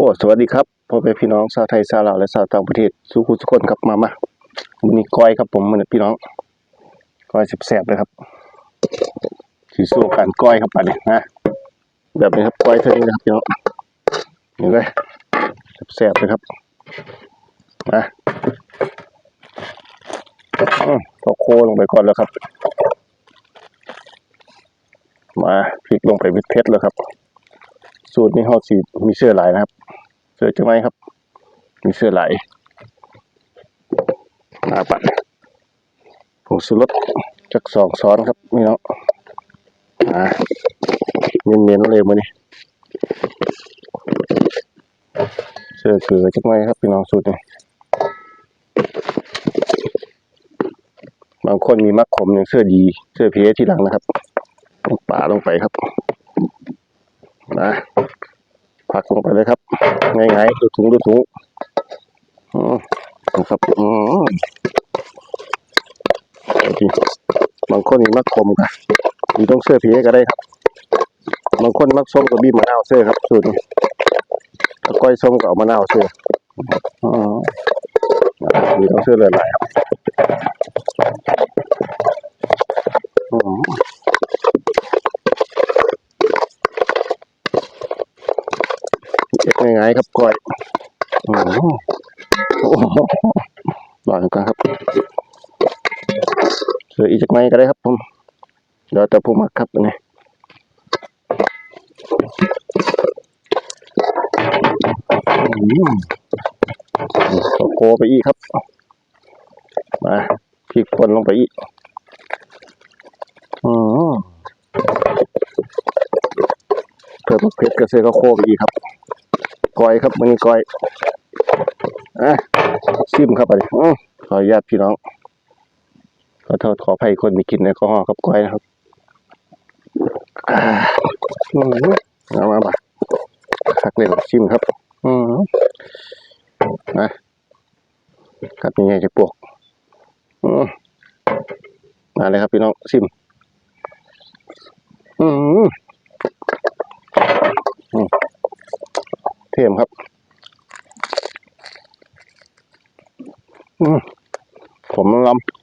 สวัสดีครับพ่อแม่พี่น้องชาวไทยชาวลาวและชาวต่างประเทศสู้คุณทุคนครับมามาวันนี้ก้อยครับผมมันพี่น้องก้อยแสบๆเลยครับสีสู้กันก้อยครับป่ะเนี่ยนะแบบนี้ครับก้อยเท่านี้นะครับพี่น้องเห็นไหมแสบๆเลยครับนะอืมเอาโคลงไปก่อนแล้วครับ มาพริกลงไปวิดเพชรแล้วครับ สูตรนี้เขาสีมีเสื้อหลายนะครับ สื้อจะไหมครับ มีเสื้อหลมาปัดผงสุรสจักสองซ้อนครับนี่เนาะอ่าเนียนๆเลยมือนี้เสื้อคือจักไหมครับพี่น้องสูตรนี้บางคนมีมักขมอย่างเสื้อดี เสื้อเพที่หลังนะครับป่าลงไปครับนะผักลงไปเลยครับ ง่ายๆดูถุงดูถุงอืมนะครับอือบางคนนี่มักขมกันมีต้องเสื้อผีก็ได้ครับ บางคนมักส้มกับบีมะนาวเสื้อครับสูตรนี้ถ้าก้อยส้มก็เอามะนาวเสื้ออ๋อมีต้องเสื้อหลายครับ เจ็บง่ายๆครับก้อยอืมโอ้โหล่อหมือนกันครับเสืออีกจากไหนก็ได้ครับผมเดี๋ยวแต่ผู้มักครับนนี้อืมโก้ไปอีกครับ มาพริกป่นลงไปอีกอืมเพิ่มเผ็ดกระเซก็โคไปอีกครับ ก้อยครับมันนี้ก้อยอะซิมครับอันนี้อื้อขออนุญาตพี่น้อง ขอโทษขออภัยคนมีกินแอลกอฮอล์ครับก้อยนะครับอ่าอืมเอามาบ่ะคักเล่นชิมครับ อืมนะครับยังไงจะปวกอืมมาเลยครับพี่น้องชิม อืมอืมเทียมครับอืมผมลำ